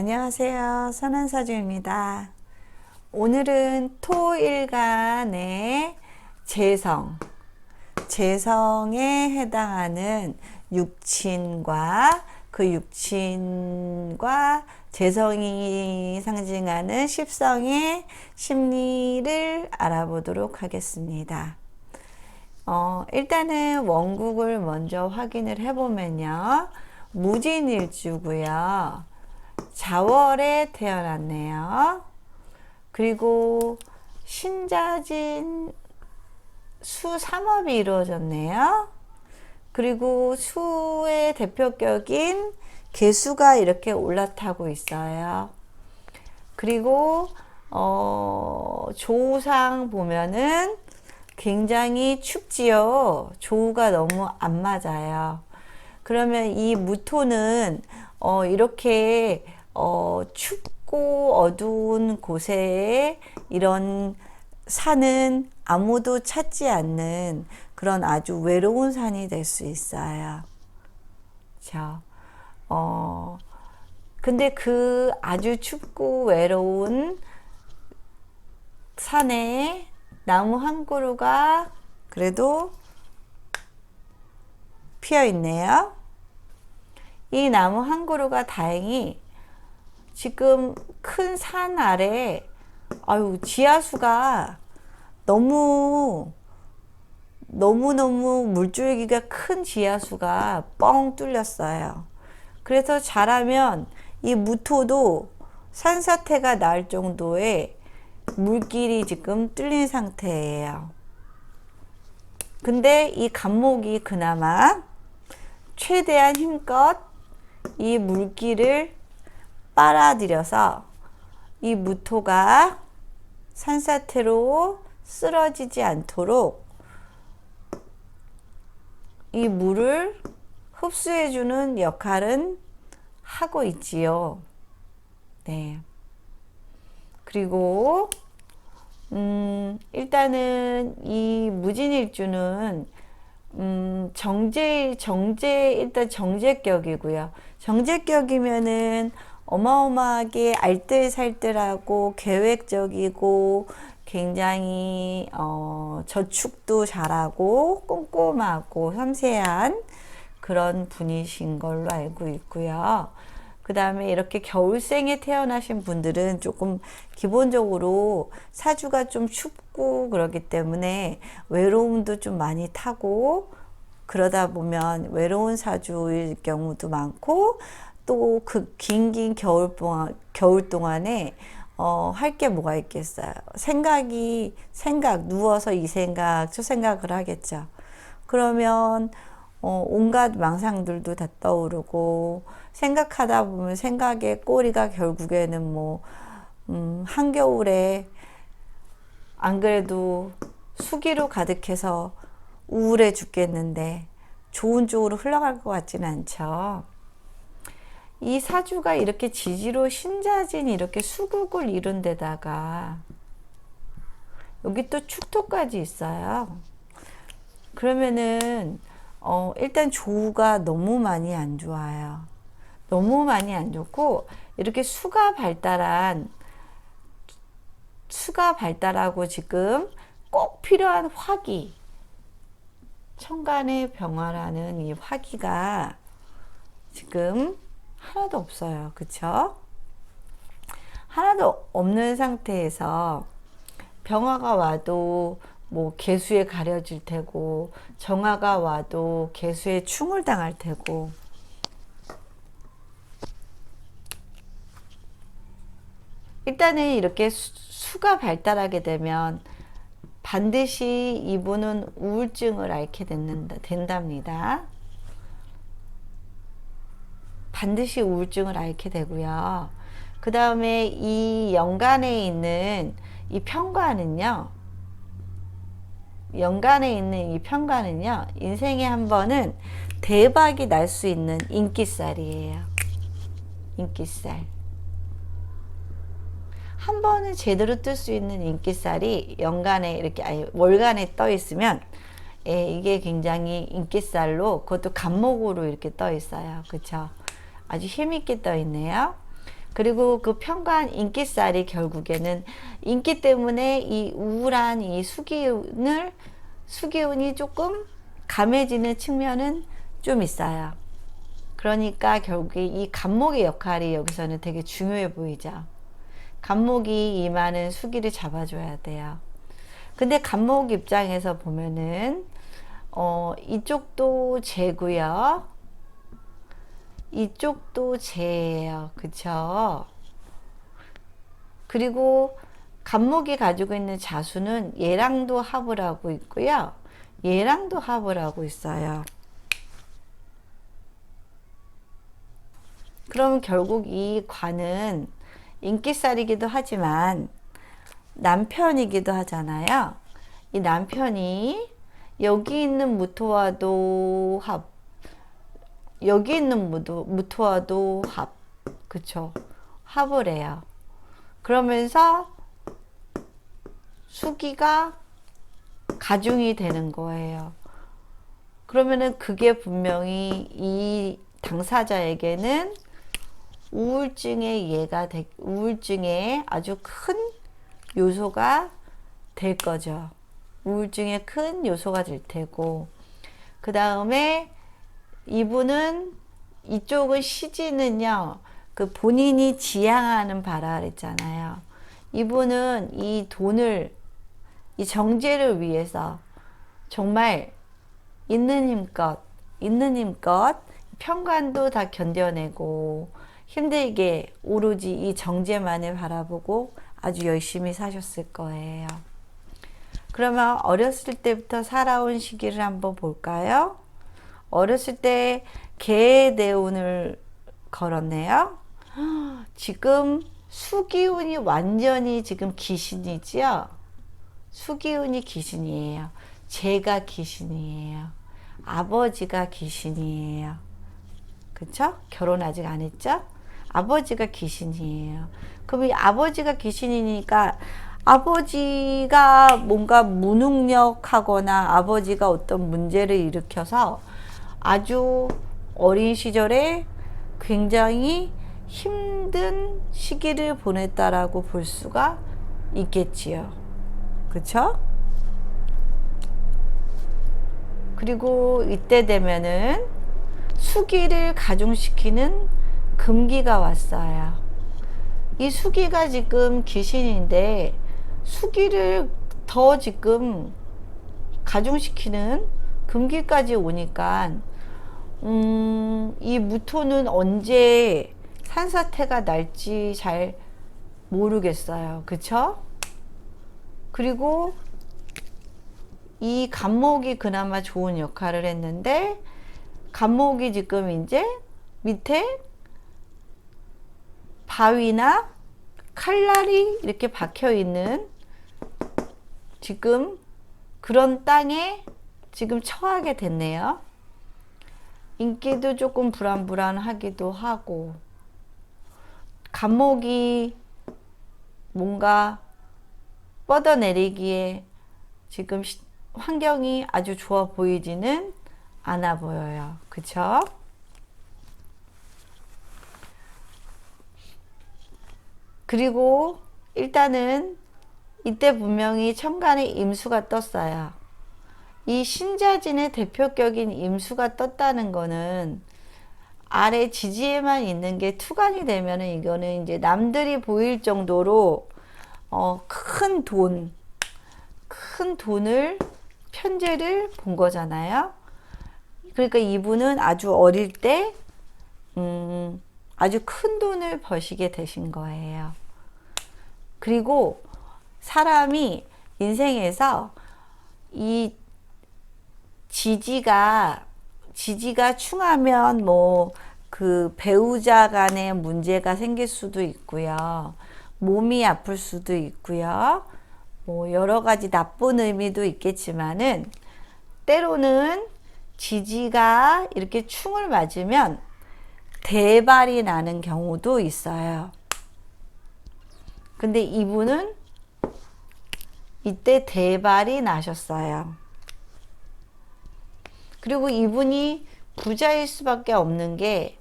안녕하세요. 선한사주입니다. 오늘은 토일간의 재성, 재성에 해당하는 육친과 그 육친과 재성이 상징하는 십성의 심리를 알아보도록 하겠습니다. 어, 일단은 원국을 먼저 확인을 해보면요. 무진일주고요. 자월에 태어났네요. 그리고 신자진 수 삼업이 이루어졌네요. 그리고 수의 대표격인 개수가 이렇게 올라타고 있어요. 그리고 어, 조상 보면은 굉장히 춥지요. 조우가 너무 안 맞아요. 그러면 이 무토는 어, 이렇게 어, 춥고 어두운 곳에 이런 산은 아무도 찾지 않는 그런 아주 외로운 산이 될 수 있어요. 자, 어, 근데 그 아주 춥고 외로운 산에 나무 한 그루가 그래도 피어 있네요. 이 나무 한 그루가 다행히 지금 큰 산 아래 아유 지하수가 너무 너무너무 물줄기가 큰 지하수가 뻥 뚫렸어요. 그래서 잘하면 이 무토도 산사태가 날 정도의 물길이 지금 뚫린 상태예요. 근데 이 감목이 그나마 최대한 힘껏 이 물길을 빨아들여서 이 무토가 산사태로 쓰러지지 않도록 이 물을 흡수해주는 역할은 하고 있지요. 네. 그리고, 음, 일단은 이 무진일주는, 음, 정제, 정제, 일단 정제격이고요. 정제격이면은 어마어마하게 알뜰살뜰하고 계획적이고 굉장히 어, 저축도 잘하고 꼼꼼하고 섬세한 그런 분이신 걸로 알고 있고요. 그 다음에 이렇게 겨울생에 태어나신 분들은 조금 기본적으로 사주가 좀 춥고 그렇기 때문에 외로움도 좀 많이 타고 그러다 보면 외로운 사주일 경우도 많고 또 그 긴긴 겨울 동안 겨울 동안에 어, 할 게 뭐가 있겠어요. 생각이 생각 누워서 이 생각 저 생각을 하겠죠. 그러면 어, 온갖 망상들도 다 떠오르고 생각하다 보면 생각의 꼬리가 결국에는 뭐 음, 한겨울에 안 그래도 수기로 가득해서 우울해 죽겠는데 좋은 쪽으로 흘러갈 것 같지는 않죠. 이 사주가 이렇게 지지로 신자진이 이렇게 수국을 이룬 데다가 여기 또 축토까지 있어요. 그러면은 어, 일단 조우가 너무 많이 안 좋아요. 너무 많이 안 좋고 이렇게 수가 발달한 수가 발달하고 지금 꼭 필요한 화기 천간의 병화라는 이 화기가 지금 하나도 없어요. 그쵸? 하나도 없는 상태에서 병화가 와도 뭐 개수에 가려질 테고 정화가 와도 개수에 충을 당할 테고 일단은 이렇게 수, 가 발달하게 되면 반드시 이분은 우울증을 앓게 된다, 된답니다. 반드시 우울증을 앓게 되고요. 그 다음에 이 연간에 있는 이 편관은요. 연간에 있는 이 편관은요. 인생에 한 번은 대박이 날 수 있는 인기살이에요. 인기살. 한 번은 제대로 뜰 수 있는 인기살이 연간에 이렇게 아니 월간에 떠 있으면 예, 이게 굉장히 인기살로 그것도 간목으로 이렇게 떠 있어요. 그렇죠? 아주 힘있게 떠 있네요. 그리고 그 편관 인기살이 결국에는 인기 때문에 이 우울한 이 수기운을 수기운이 조금 감해지는 측면은 좀 있어요. 그러니까 결국에 이 간목의 역할이 여기서는 되게 중요해 보이죠. 간목이 이 많은 수기를 잡아줘야 돼요. 근데 간목 입장에서 보면은 어, 이쪽도 재고요. 이쪽도 재예요. 그쵸? 그리고 간목이 가지고 있는 자수는 얘랑도 합을 하고 있고요. 얘랑도 합을 하고 있어요. 그럼 결국 이 관은 인기살이기도 하지만 남편이기도 하잖아요. 이 남편이 여기 있는 무토와도 합, 여기 있는 무토, 무토와도 합, 그쵸? 합을 해요. 그러면서 수기가 가중이 되는 거예요. 그러면은 그게 분명히 이 당사자에게는 우울증의 예가 되, 우울증의 아주 큰 요소가 될 거죠. 우울증의 큰 요소가 될 테고 그 다음에 이분은 이쪽은 시지는요 그 본인이 지향하는 바라 그랬잖아요. 이분은 이 돈을 이 정제를 위해서 정말 있는 힘껏 있는 힘껏 평관도 다 견뎌내고 힘들게 오로지 이 정제만을 바라보고 아주 열심히 사셨을 거예요. 그러면 어렸을 때부터 살아온 시기를 한번 볼까요? 어렸을 때 개대운을 걸었네요. 지금 수기운이 완전히 지금 귀신이지요. 수기운이 귀신이에요. 제가 귀신이에요. 아버지가 귀신이에요. 그쵸? 결혼 아직 안 했죠? 아버지가 귀신이에요. 그럼 이 아버지가 귀신이니까 아버지가 뭔가 무능력하거나 아버지가 어떤 문제를 일으켜서 아주 어린 시절에 굉장히 힘든 시기를 보냈다라고 볼 수가 있겠지요. 그쵸? 그리고 이때 되면은 수기를 가중시키는 금기가 왔어요. 이 수기가 지금 귀신인데 수기를 더 지금 가중시키는 금기까지 오니까 음, 이 무토는 언제 산사태가 날지 잘 모르겠어요. 그쵸? 그리고 이 간목이 그나마 좋은 역할을 했는데 간목이 지금 이제 밑에 바위나 칼날이 이렇게 박혀 있는 지금 그런 땅에 지금 처하게 됐네요. 인기도 조금 불안불안하기도 하고 감목이 뭔가 뻗어내리기에 지금 환경이 아주 좋아 보이지는 않아 보여요. 그쵸? 그리고 일단은 이때 분명히 천간에 임수가 떴어요. 이 신자진의 대표격인 임수가 떴다는 거는 아래 지지에만 있는 게 투간이 되면은 이거는 이제 남들이 보일 정도로 어, 큰 돈, 큰 돈을 편제를 본 거잖아요. 그러니까 이분은 아주 어릴 때 음, 아주 큰 돈을 버시게 되신 거예요. 그리고 사람이 인생에서 이 지지가 지지가 충하면 뭐 그 배우자 간의 문제가 생길 수도 있고요. 몸이 아플 수도 있고요. 뭐 여러 가지 나쁜 의미도 있겠지만은 때로는 지지가 이렇게 충을 맞으면 대발이 나는 경우도 있어요. 근데 이분은 이때 대발이 나셨어요. 그리고 이분이 부자일 수밖에 없는 게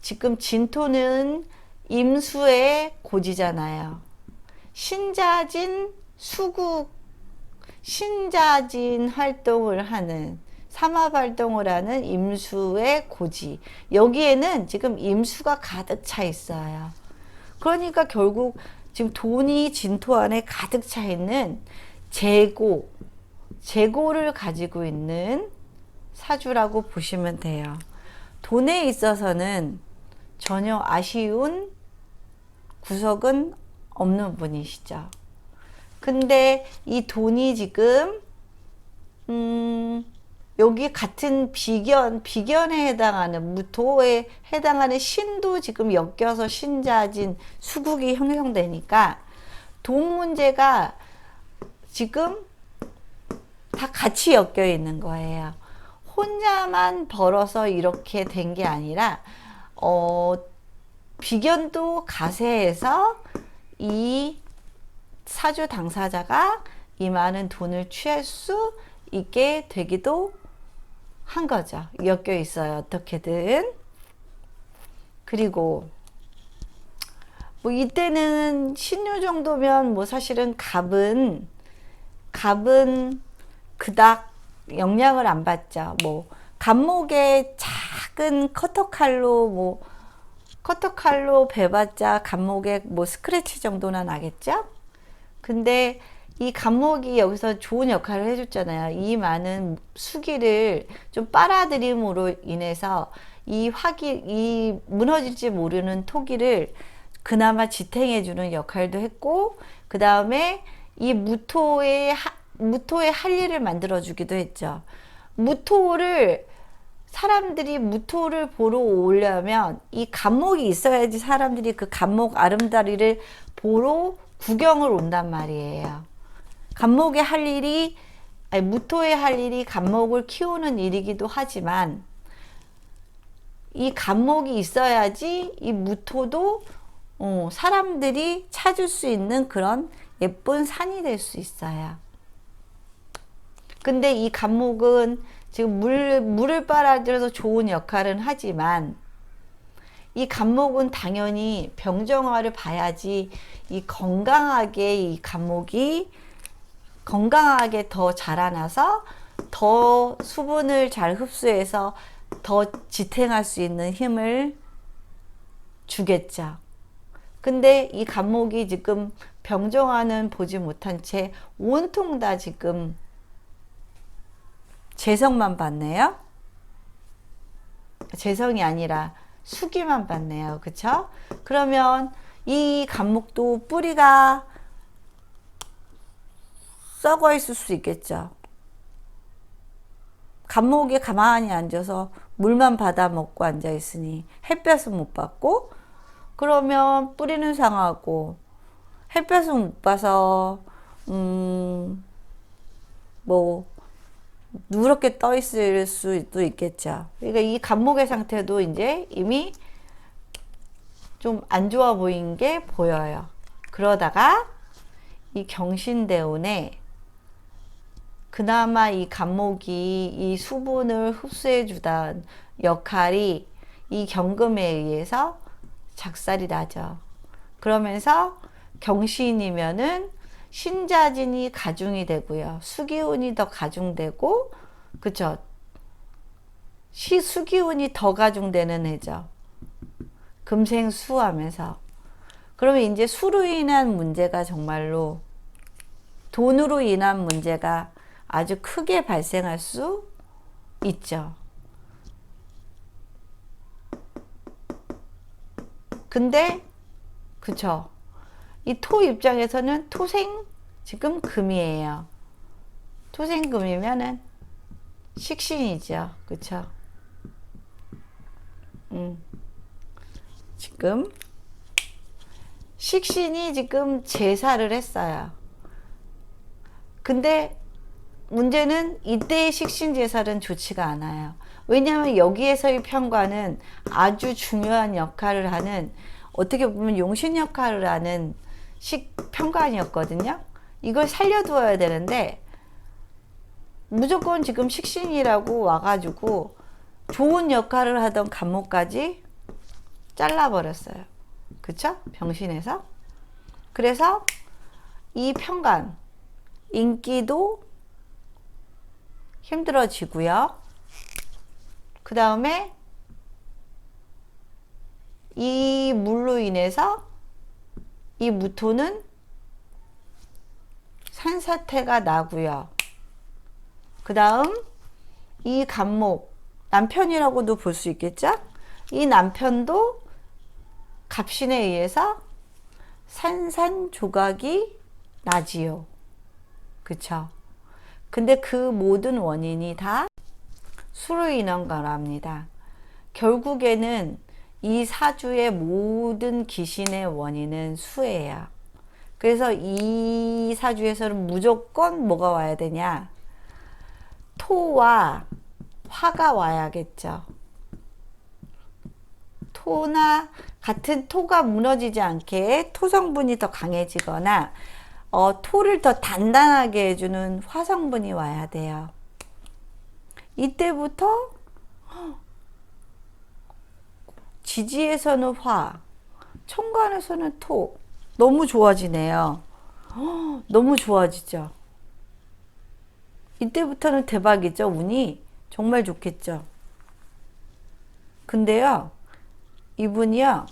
지금 진토는 임수의 고지잖아요. 신자진 수국 신자진 활동을 하는 삼합 활동을 하는 임수의 고지. 여기에는 지금 임수가 가득 차 있어요. 그러니까 결국 지금 돈이 진토 안에 가득 차 있는 재고, 재고를 가지고 있는 사주라고 보시면 돼요. 돈에 있어서는 전혀 아쉬운 구석은 없는 분이시죠. 근데 이 돈이 지금 음 여기 같은 비견 비견에 해당하는 무토에 해당하는 신도 지금 엮여서 신자진 수국이 형성되니까 돈 문제가 지금 다 같이 엮여 있는 거예요. 혼자만 벌어서 이렇게 된 게 아니라 어 비견도 가세해서 이 사주 당사자가 이 많은 돈을 취할 수 있게 되기도 한 거죠. 엮여 있어요. 어떻게든. 그리고 뭐 이때는 신유 정도면 뭐 사실은 갑은 갑은 그닥 영향을 안 받죠. 뭐 갑목에 작은 커터칼로 뭐 커터칼로 베봤자 갑목에 뭐 스크래치 정도나 나겠죠? 근데 이 감목이 여기서 좋은 역할을 해줬잖아요. 이 많은 수기를 좀 빨아들임으로 인해서 이 화기, 이 무너질지 모르는 토기를 그나마 지탱해주는 역할도 했고, 그 다음에 이 무토의, 하, 무토의 할 일을 만들어주기도 했죠. 무토를 사람들이 무토를 보러 오려면 이 감목이 있어야지 사람들이 그 감목 아름다리를 보러 구경을 온단 말이에요. 감목의 할 일이 아니, 무토의 할 일이 감목을 키우는 일이기도 하지만 이 감목이 있어야지 이 무토도 어, 사람들이 찾을 수 있는 그런 예쁜 산이 될 수 있어요. 근데 이 감목은 지금 물, 물을 빨아들여서 좋은 역할은 하지만 이 감목은 당연히 병정화를 봐야지 이 건강하게 이 감목이 건강하게 더 자라나서 더 수분을 잘 흡수해서 더 지탱할 수 있는 힘을 주겠죠. 근데 이 감목이 지금 병정화는 보지 못한 채 온통 다 지금 재성만 받네요. 재성이 아니라 수기만 받네요. 그쵸? 그러면 이 감목도 뿌리가 썩어 있을 수 있겠죠. 감목이 가만히 앉아서 물만 받아 먹고 앉아 있으니 햇볕은 못 받고 그러면 뿌리는 상하고 햇볕은 못 봐서 음뭐 누렇게 떠 있을 수도 있겠죠. 그러니까 이 감목의 상태도 이제 이미 좀 안 좋아 보인 게 보여요. 그러다가 이 경신대운에 그나마 이 감목이 이 수분을 흡수해 주던 역할이 이 경금에 의해서 작살이 나죠. 그러면서 경신이면은 신자진이 가중이 되고요. 수기운이 더 가중되고, 그쵸? 시, 수기운이 더 가중되는 해죠. 금생수 하면서. 그러면 이제 수로 인한 문제가 정말로 돈으로 인한 문제가 아주 크게 발생할 수 있죠. 근데, 그쵸? 이 토 입장에서는 토생 지금 금이에요. 토생금이면은 식신이죠. 그쵸? 음. 지금 식신이 지금 제사를 했어요. 근데 문제는 이때의 식신 제사는 좋지가 않아요. 왜냐하면 여기에서의 평관은 아주 중요한 역할을 하는 어떻게 보면 용신 역할을 하는 식 평관이었거든요. 이걸 살려두어야 되는데 무조건 지금 식신이라고 와가지고 좋은 역할을 하던 간목까지 잘라버렸어요. 그쵸? 병신에서. 그래서 이 평간, 인기도 힘들어지고요. 그 다음에 이 물로 인해서 이 무토는 산사태가 나고요. 그 다음 이 간목 남편이라고도 볼 수 있겠죠? 이 남편도 갑신에 의해서 산산조각이 나지요. 그쵸? 근데 그 모든 원인이 다 수로 인한 거랍니다. 결국에는 이 사주의 모든 귀신의 원인은 수예요. 그래서 이 사주에서는 무조건 뭐가 와야 되냐? 토와 화가 와야겠죠. 토나 같은 토가 무너지지 않게 토 성분이 더 강해지거나 어, 토를 더 단단하게 해주는 화 성분이 와야 돼요. 이때부터 지지에서는 화, 천간에서는 토. 너무 좋아지네요. 너무 좋아지죠. 이때부터는 대박이죠. 운이 정말 좋겠죠. 근데요, 이분이요,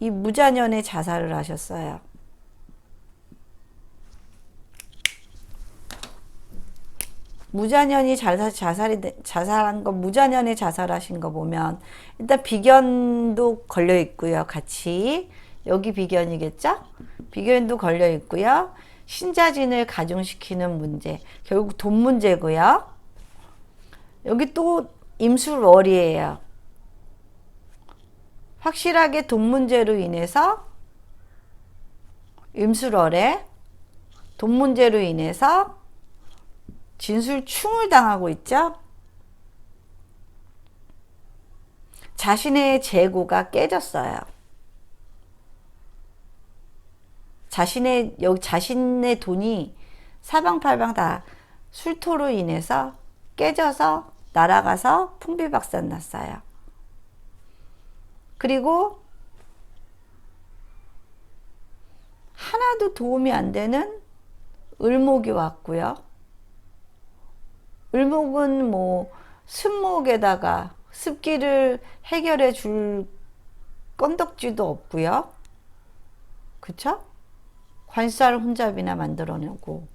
이 무자년에 자살을 하셨어요. 무자년이 자살, 자살이, 돼- 자살한 거, 무자년에 자살하신 거 보면, 일단 비견도 걸려 있고요, 같이. 여기 비견이겠죠? 비견도 걸려 있고요. 신자진을 가중시키는 문제. 결국 돈 문제고요. 여기 또 임술월이에요. 확실하게 돈 문제로 인해서 임술월에 돈 문제로 인해서 진술충을 당하고 있죠. 자신의 재고가 깨졌어요. 자신의 여기 자신의 돈이 사방팔방 다 술토로 인해서 깨져서 날아가서 풍비박산 났어요. 그리고 하나도 도움이 안 되는 을목이 왔고요. 을목은 뭐 습목에다가 습기를 해결해 줄 건덕지도 없고요. 그쵸? 관살 혼잡이나 만들어내고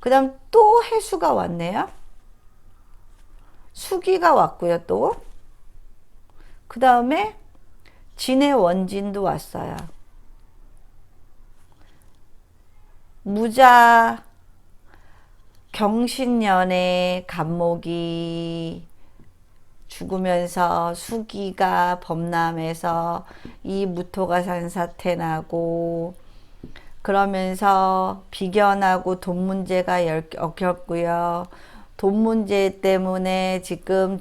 그 다음 또 해수가 왔네요. 수기가 왔고요 또. 그 다음에 진의 원진도 왔어요. 무자 경신년에 간목이 죽으면서 수기가 범람해서 이 무토가 산사태 나고 그러면서 비견하고 돈 문제가 열- 얽혔고요. 돈 문제 때문에 지금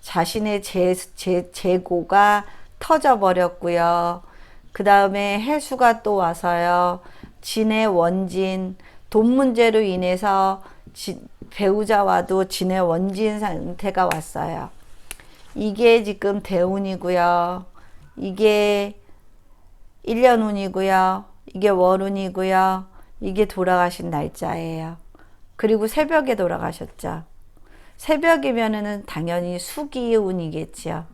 자신의 재, 재, 재고가 터져 버렸고요. 그 다음에 해수가 또 와서요. 진의 원진, 돈 문제로 인해서 지- 배우자와도 진의 원진 상태가 왔어요. 이게 지금 대운이고요. 이게 1년 운이고요. 이게 월운이고요. 이게 돌아가신 날짜예요. 그리고 새벽에 돌아가셨죠. 새벽이면은 당연히 수기운이겠지요.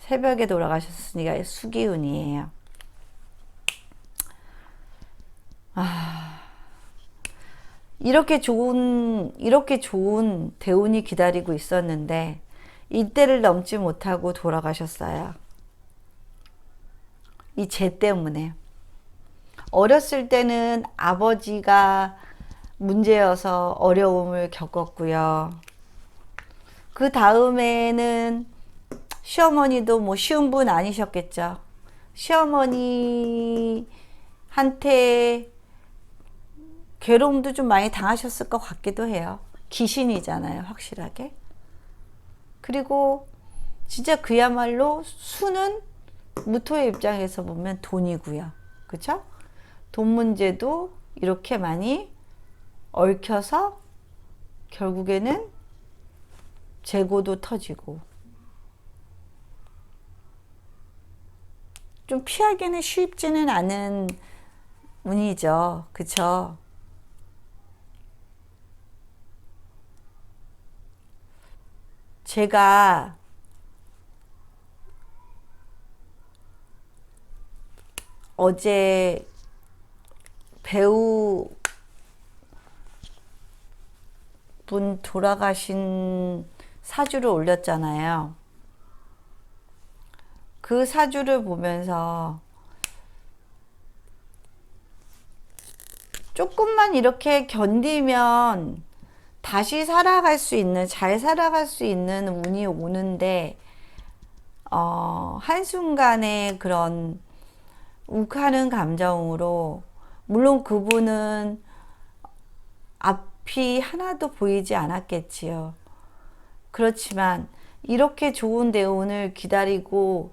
새벽에 돌아가셨으니까 수기운이에요. 아, 이렇게 좋은 이렇게 좋은 대운이 기다리고 있었는데 이때를 넘지 못하고 돌아가셨어요. 이 죄 때문에. 어렸을 때는 아버지가 문제여서 어려움을 겪었고요. 그 다음에는 시어머니도 뭐 쉬운 분 아니셨겠죠. 시어머니한테 괴로움도 좀 많이 당하셨을 것 같기도 해요. 귀신이잖아요, 확실하게. 그리고 진짜 그야말로 수는 무토의 입장에서 보면 돈이고요. 그쵸? 돈 문제도 이렇게 많이 얽혀서 결국에는 재고도 터지고 좀 피하기는 쉽지는 않은 운이죠. 그쵸? 제가 어제 배우 분 돌아가신 사주를 올렸잖아요. 그 사주를 보면서 조금만 이렇게 견디면 다시 살아갈 수 있는, 잘 살아갈 수 있는 운이 오는데, 어, 한순간에 그런 욱하는 감정으로, 물론 그분은 앞이 하나도 보이지 않았겠지요. 그렇지만, 이렇게 좋은 대운을 기다리고,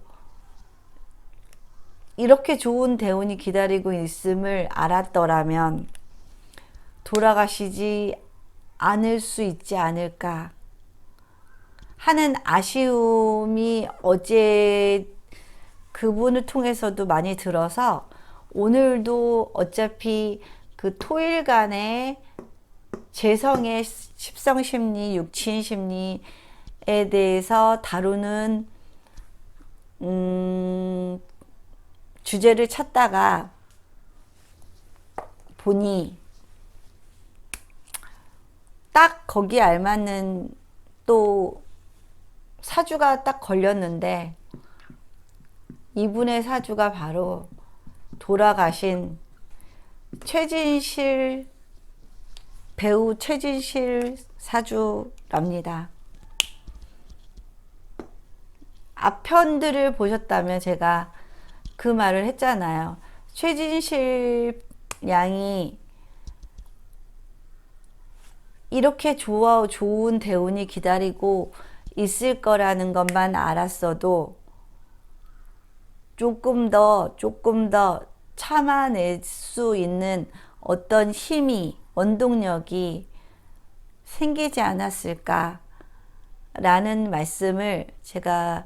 이렇게 좋은 대운이 기다리고 있음을 알았더라면, 돌아가시지 않을 수 있지 않을까 하는 아쉬움이 어제 그분을 통해서도 많이 들어서 오늘도 어차피 그 토일간의 재성의 십성심리, 육친심리에 대해서 다루는 음, 주제를 찾다가 보니 딱 거기에 알맞는 또 사주가 딱 걸렸는데 이분의 사주가 바로 돌아가신 최진실 배우 최진실 사주랍니다. 앞편들을 보셨다면 제가 그 말을 했잖아요. 최진실 양이 이렇게 좋아, 좋은 대운이 기다리고 있을 거라는 것만 알았어도 조금 더, 조금 더 참아낼 수 있는 어떤 힘이, 원동력이 생기지 않았을까 라는 말씀을 제가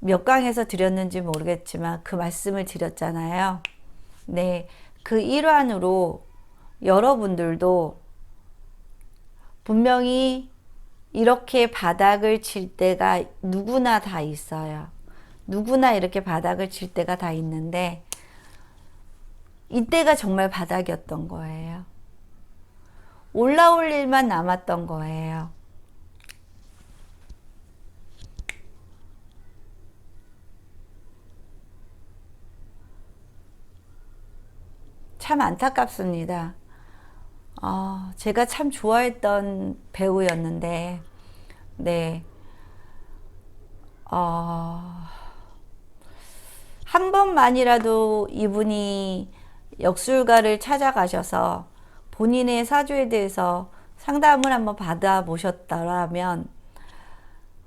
몇 강에서 드렸는지 모르겠지만 그 말씀을 드렸잖아요. 네. 그 일환으로 여러분들도 분명히 이렇게 바닥을 칠 때가 누구나 다 있어요. 누구나 이렇게 바닥을 칠 때가 다 있는데, 이때가 정말 바닥이었던 거예요. 올라올 일만 남았던 거예요. 참 안타깝습니다. 어, 제가 참 좋아했던 배우였는데, 네. 어, 한 번만이라도 이분이 역술가를 찾아가셔서 본인의 사주에 대해서 상담을 한번 받아보셨다면,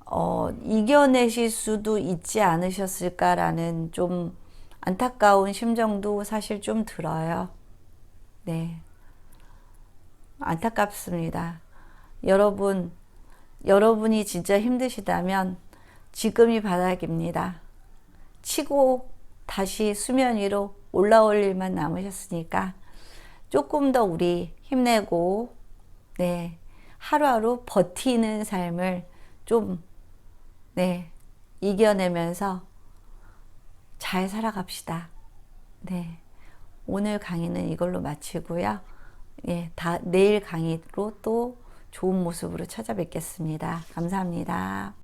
어, 이겨내실 수도 있지 않으셨을까라는 좀 안타까운 심정도 사실 좀 들어요. 네. 안타깝습니다. 여러분, 여러분이 진짜 힘드시다면 지금이 바닥입니다. 치고 다시 수면 위로 올라올 일만 남으셨으니까 조금 더 우리 힘내고, 네, 하루하루 버티는 삶을 좀, 네, 이겨내면서 잘 살아갑시다. 네. 오늘 강의는 이걸로 마치고요. 예, 다 내일 강의로 또 좋은 모습으로 찾아뵙겠습니다. 감사합니다.